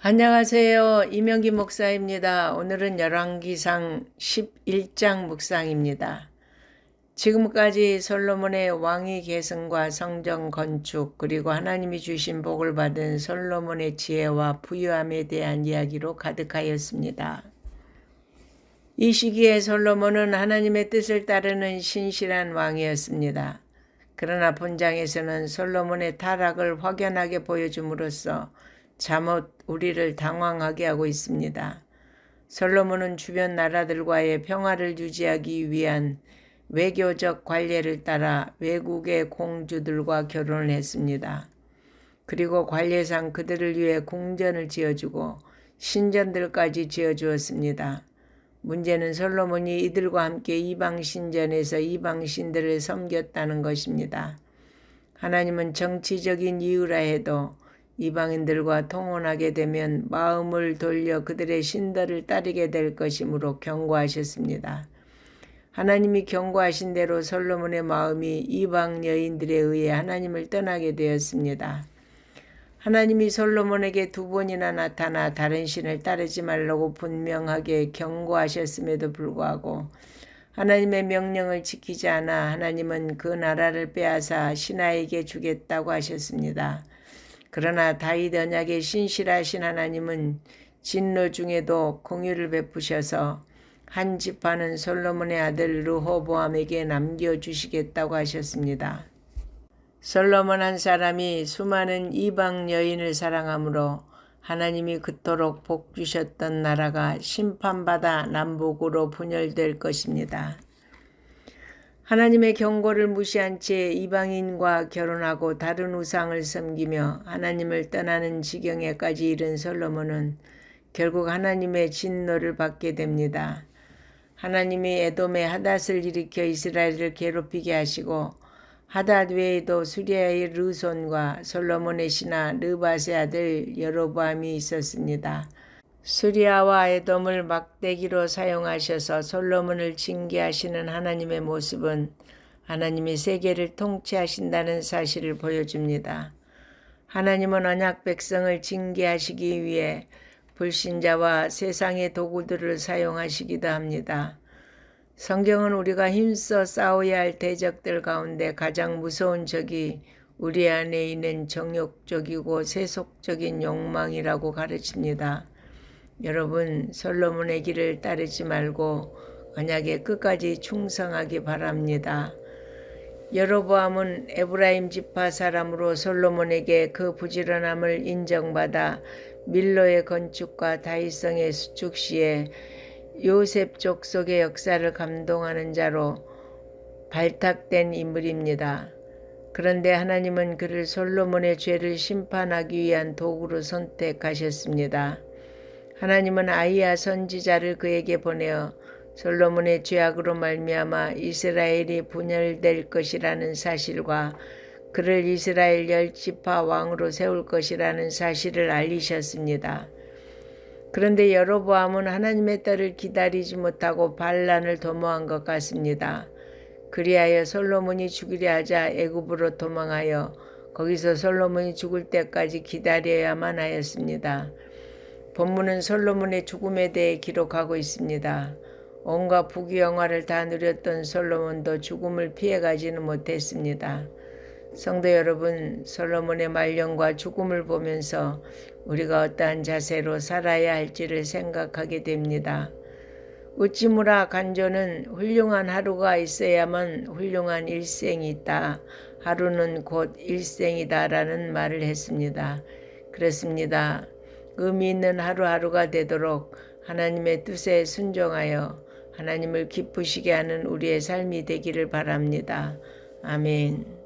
안녕하세요. 이명기 목사입니다. 오늘은 열왕기상 11장 묵상입니다. 지금까지 솔로몬의 왕위 계승과 성정 건축 그리고 하나님이 주신 복을 받은 솔로몬의 지혜와 부유함에 대한 이야기로 가득하였습니다. 이 시기에 솔로몬은 하나님의 뜻을 따르는 신실한 왕이었습니다. 그러나 본장에서는 솔로몬의 타락을 확연하게 보여줌으로써 잠옷 우리를 당황하게 하고 있습니다. 솔로몬은 주변 나라들과의 평화를 유지하기 위한 외교적 관례를 따라 외국의 공주들과 결혼을 했습니다. 그리고 관례상 그들을 위해 궁전을 지어주고 신전들까지 지어주었습니다. 문제는 솔로몬이 이들과 함께 이방 신전에서 이방 신들을 섬겼다는 것입니다. 하나님은 정치적인 이유라 해도 이방인들과 통혼하게 되면 마음을 돌려 그들의 신들을 따르게 될 것이므로 경고하셨습니다. 하나님이 경고하신 대로 솔로몬의 마음이 이방 여인들에 의해 하나님을 떠나게 되었습니다. 하나님이 솔로몬에게 두 번이나 나타나 다른 신을 따르지 말라고 분명하게 경고하셨음에도 불구하고 하나님의 명령을 지키지 않아 하나님은 그 나라를 빼앗아 신하에게 주겠다고 하셨습니다. 그러나 다윗 언약의 신실하신 하나님은 진노 중에도 공유를 베푸셔서 한 지파는 솔로몬의 아들 르호보암에게 남겨주시겠다고 하셨습니다. 솔로몬 한 사람이 수많은 이방 여인을 사랑하므로 하나님이 그토록 복 주셨던 나라가 심판받아 남북으로 분열될 것입니다. 하나님의 경고를 무시한 채 이방인과 결혼하고 다른 우상을 섬기며 하나님을 떠나는 지경에까지 이른 솔로몬은 결국 하나님의 진노를 받게 됩니다. 하나님이 에돔의 하닷을 일으켜 이스라엘을 괴롭히게 하시고 하닷 외에도 수리아의 르손과 솔로몬의 신하 르바세 아들 여로보암이 있었습니다. 수리아와 에돔을 막대기로 사용하셔서 솔로몬을 징계하시는 하나님의 모습은 하나님이 세계를 통치하신다는 사실을 보여줍니다. 하나님은 언약 백성을 징계하시기 위해 불신자와 세상의 도구들을 사용하시기도 합니다. 성경은 우리가 힘써 싸워야 할 대적들 가운데 가장 무서운 적이 우리 안에 있는 정욕적이고 세속적인 욕망이라고 가르칩니다. 여러분 솔로몬의 길을 따르지 말고 언약에 끝까지 충성하기 바랍니다. 여로보암은 에브라임 지파 사람으로 솔로몬에게 그 부지런함을 인정받아 밀로의 건축과 다이성의 수축 시에 요셉 족속의 역사를 감동하는 자로 발탁된 인물입니다. 그런데 하나님은 그를 솔로몬의 죄를 심판하기 위한 도구로 선택하셨습니다. 하나님은 아이야 선지자를 그에게 보내어 솔로몬의 죄악으로 말미암아 이스라엘이 분열될 것이라는 사실과 그를 이스라엘 열 지파 왕으로 세울 것이라는 사실을 알리셨습니다. 그런데 여로보암은 하나님의 딸을 기다리지 못하고 반란을 도모한 것 같습니다. 그리하여 솔로몬이 죽이려 하자 애굽으로 도망하여 거기서 솔로몬이 죽을 때까지 기다려야만 하였습니다. 본문은 솔로몬의 죽음에 대해 기록하고 있습니다. 온갖 부귀영화를 다 누렸던 솔로몬도 죽음을 피해가지는 못했습니다. 성도 여러분, 솔로몬의 말년과 죽음을 보면서 우리가 어떠한 자세로 살아야 할지를 생각하게 됩니다. 우찌무라 간조는 훌륭한 하루가 있어야만 훌륭한 일생이 있다. 하루는 곧 일생이다라는 말을 했습니다. 그렇습니다. 의미 있는 하루하루가 되도록 하나님의 뜻에 순종하여 하나님을 기쁘시게 하는 우리의 삶이 되기를 바랍니다. 아멘.